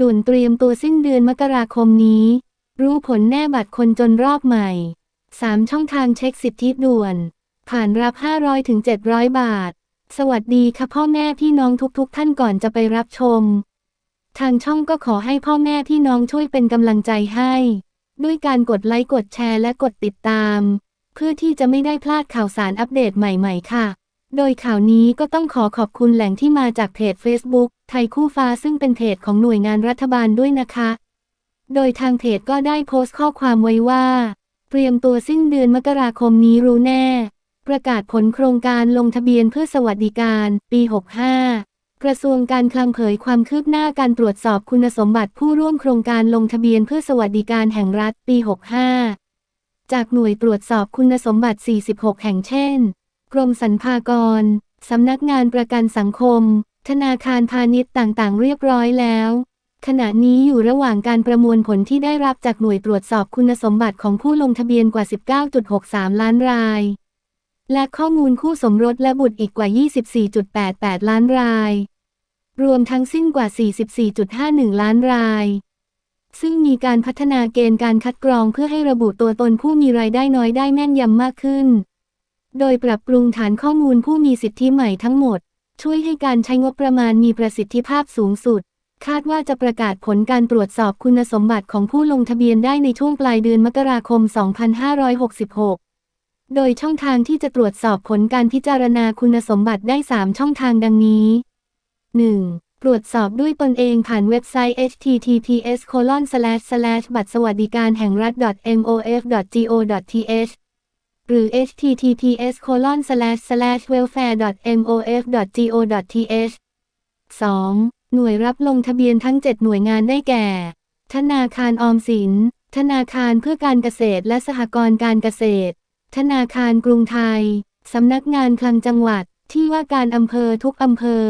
ด่วนเตรียมตัวสิ้นเดือนมกราคมนี้ รู้ผลแน่บัตรคนจนรอบใหม่ 3 ช่องทางเช็คสิทธิด่วน ผ่านรับ 500ถึง700 บาท สวัสดีค่ะพ่อแม่พี่น้องทุกๆ ท่านก่อนจะไปรับชม ทางช่องก็ขอให้พ่อแม่พี่น้องช่วยเป็นกำลังใจให้ ด้วยการกดไลค์กดแชร์และกดติดตาม เพื่อที่จะไม่ได้พลาดข่าวสารอัปเดตใหม่ๆ ค่ะ โดยข่าวนี้ก็ต้องขอขอบคุณแหล่งที่มาจากเพจ Facebook ไทยคู่ฟ้าซึ่งเป็นเพจของหน่วยงานรัฐบาลด้วยนะคะ โดยทางเพจก็ได้โพสต์ข้อความไว้ว่า เตรียมตัวสิ้นเดือนมกราคมนี้รู้แน่ ประกาศผลโครงการลงทะเบียนเพื่อสวัสดิการ ปี 65 กระทรวงการคลังเผยความคืบหน้าการตรวจสอบคุณสมบัติผู้ร่วมโครงการลงทะเบียนเพื่อสวัสดิการแห่งรัฐปี 65 จากหน่วยตรวจสอบคุณสมบัติ 46 แห่งเช่น กรมสรรพากร สำนักงานประกันสังคม ธนาคารพาณิชย์ต่างๆ เรียบร้อยแล้ว ขณะนี้อยู่ระหว่างการประมวลผลที่ได้รับจากหน่วยตรวจสอบคุณสมบัติของผู้ลงทะเบียนกว่า 19.63 ล้านราย และข้อมูลคู่สมรสและบุตรอีกกว่า 24.88 ล้านราย รวมทั้งสิ้นกว่า 44.51 ล้านรายซึ่งมีการพัฒนาเกณฑ์การคัดกรองเพื่อให้ระบุตัวตนผู้มีรายได้น้อยได้แม่นยำมากขึ้น โดยปรับปรุงฐานข้อมูลผู้มีสิทธิใหม่ทั้งหมด ช่วยให้การใช้งบประมาณมีประสิทธิภาพสูงสุด คาดว่าจะประกาศผลการตรวจสอบคุณสมบัติของผู้ลงทะเบียนได้ในช่วงปลายเดือนมกราคม 2566 โดยช่องทางที่จะตรวจสอบผลการพิจารณาคุณสมบัติได้ 3 ช่องทางดังนี้ 1. ตรวจสอบด้วยตนเองผ่านเว็บไซต์ https ://บัตรสวัสดิการแห่งรัฐ mof.go.th หรือ https colon slash slash ://welfare.mof.go.th 2. หน่วยรับลงทะเบียนทั้ง 7 หน่วยงานได้แก่ ธนาคารออมสิน ธนาคารเพื่อการเกษตรและสหกรณ์การเกษตร ธนาคารกรุงไทย สำนักงานคลังจังหวัด ที่ว่าการอำเภอทุกอำเภอ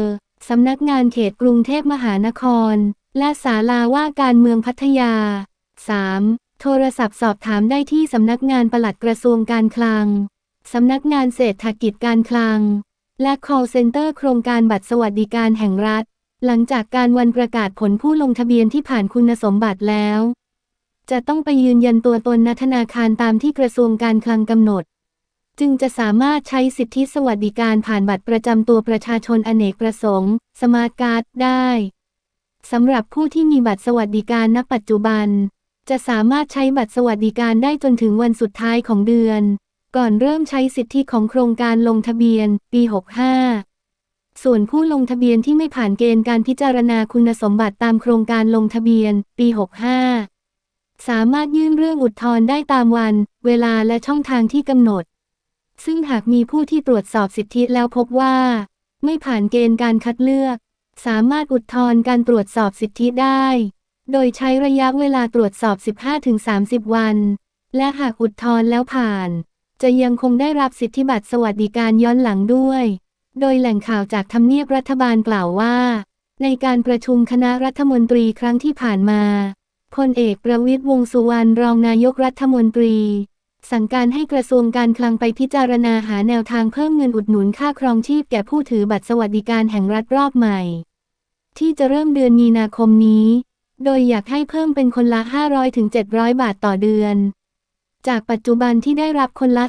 สำนักงานเขตกรุงเทพมหานคร และศาลาว่าการเมืองพัทยา 3. โทรศัพท์สอบถามได้ที่สำนักงานปลัดกระทรวงการคลัง สำนักงานเศรษฐกิจการคลัง และ call center โครงการบัตรสวัสดิการแห่งรัฐ หลังจากการวันประกาศผลผู้ลงทะเบียนที่ผ่านคุณสมบัติแล้ว จะต้องไปยืนยันตัวตนณธนาคารตามที่กระทรวงการคลังกำหนด จึงจะสามารถใช้สิทธิสวัสดิการผ่านบัตรประจำตัวประชาชนอเนกประสงค์สมาร์ทการ์ดได้สำหรับผู้ที่มีบัตรสวัสดิการณปัจจุบัน จะสามารถใช้บัตรสวัสดิการได้จนถึงวันสุดท้ายของเดือน ก่อนเริ่มใช้สิทธิของโครงการลงทะเบียน ปี 65 ส่วนผู้ลงทะเบียนที่ไม่ผ่านเกณฑ์การพิจารณาคุณสมบัติตามโครงการลงทะเบียน ปี 65 สามารถยื่นเรื่องอุทธรณ์ได้ตามวัน เวลาและช่องทางที่กำหนด ซึ่งหากมีผู้ที่ตรวจสอบสิทธิแล้วพบว่า ไม่ผ่านเกณฑ์การคัดเลือก สามารถอุทธรณ์การตรวจสอบสิทธิได้ โดยใช้ระยะเวลาตรวจสอบ 15-30 วัน และหากอุทธรณ์แล้วผ่าน จะยังคงได้รับสิทธิบัตรสวัสดิการย้อนหลังด้วย โดยแหล่งข่าวจากทำเนียบรัฐบาลกล่าวว่า ในการประชุมคณะรัฐมนตรีครั้งที่ผ่านมา พลเอกประวิตยวงสุวรรณรองนายกรัฐมนตรี สั่งการให้กระทรวงการคลังไปพิจารณาหาแนวทางเพิ่มเงินอุดหนุนค่าครองชีพแก่ผู้ถือบัตรสวัสดิการแห่งรัฐรอบใหม่ ที่จะเริ่มเดือนมีนาคมนี้ โดยอยากให้เพิ่มเป็นคนละ 500-700 บาทต่อเดือน จากปัจจุบันที่ได้รับคนละ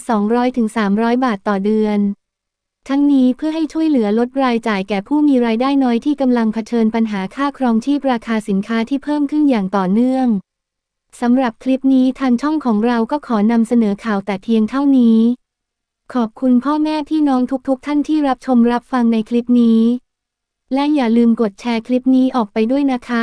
200-300 บาทต่อเดือน ทั้งนี้เพื่อให้ช่วยเหลือลดรายจ่ายแก่ผู้มีรายได้น้อยที่กำลังเผชิญปัญหาค่าครองชีพราคาสินค้าที่เพิ่มขึ้นอย่างต่อเนื่องสำหรับคลิปนี้ทางช่องของเราก็ขอนำเสนอข่าวแต่เพียงเท่านี้ ขอบคุณพ่อแม่พี่น้องทุกๆท่านที่รับชมรับฟังในคลิปนี้ และอย่าลืมกดแชร์คลิปนี้ออกไปด้วยนะคะ